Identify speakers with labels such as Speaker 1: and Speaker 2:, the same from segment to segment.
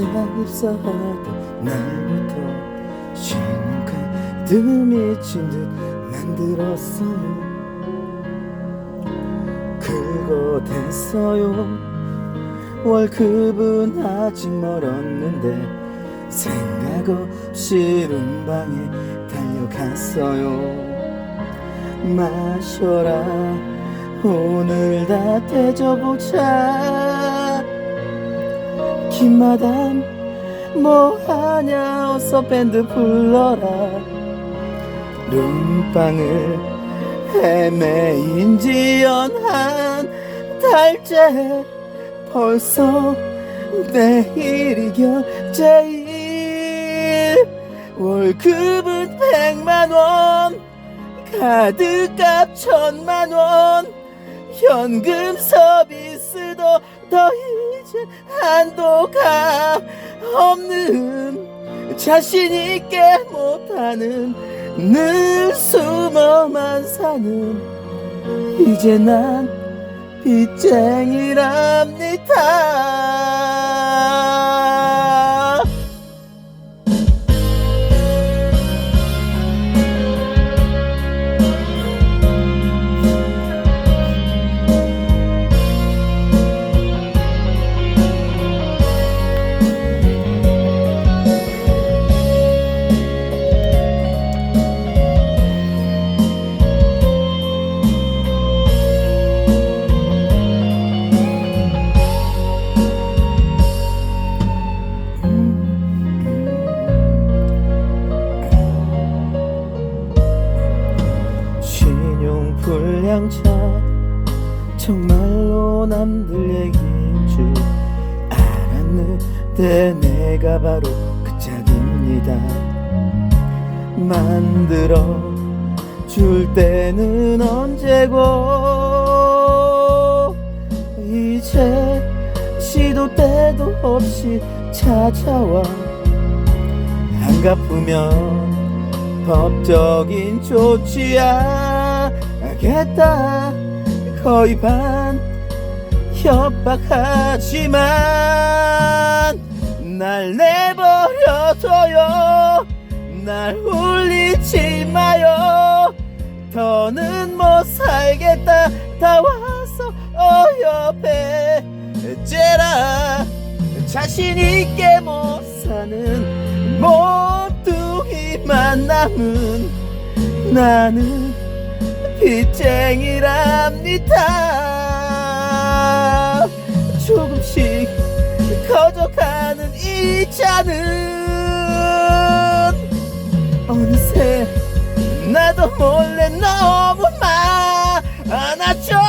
Speaker 1: 입사하던 날부터 신용카드 미친 듯 만들었어요. 그거 됐어요. 월급은 아직 멀었는데 생각 없이 룸방에 달려갔어요. 마셔라 오늘 다 대줘보자 김마담 뭐하냐 어서 밴드 불러라. 룸방을 헤매인 지연한 달째 벌써 내일이 결제일. 월급은 백만원 카드값 천만원 현금 서비스도 더 한도가 없는 자신 있게 못하는 늘 숨어만 사는 이제 난 빚쟁이랍니다 불량차 정말로 남들 얘기인 줄 알았는데 내가 바로 그 짝입니다. 만들어 줄 때는 언제고 이제 시도 때도 없이 찾아와. 안 갚으면 법적인 조치 하겠다. 거의 반 협박하지만 날 내버려둬요. 날 울리지 마요. 더는 못 살겠다. 다 와서 어여배. 째라 자신 있게 못 사는 모두이 만 남은 나는 빚쟁이랍니다. 조금씩 커져가는 이자는 어느새 나도 몰래 너무 많아져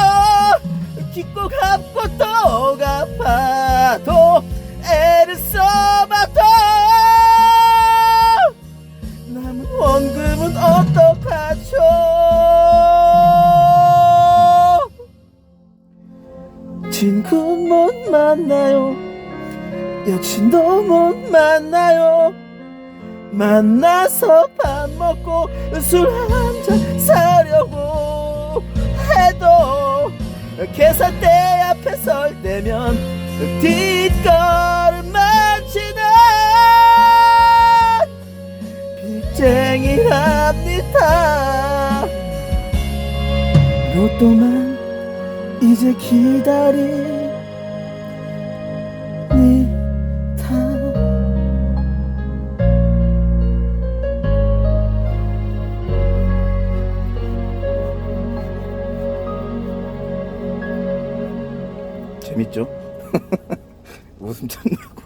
Speaker 1: 친구 못 만나요? 여친도 못 만나요? 만나서 밥 먹고 술 한 잔 사려고 해도 계산대 앞에 설 때면 뒷걸음만 치는 빚쟁이랍니다. 로또만 이제 기다립니다 재밌죠? 웃음 참나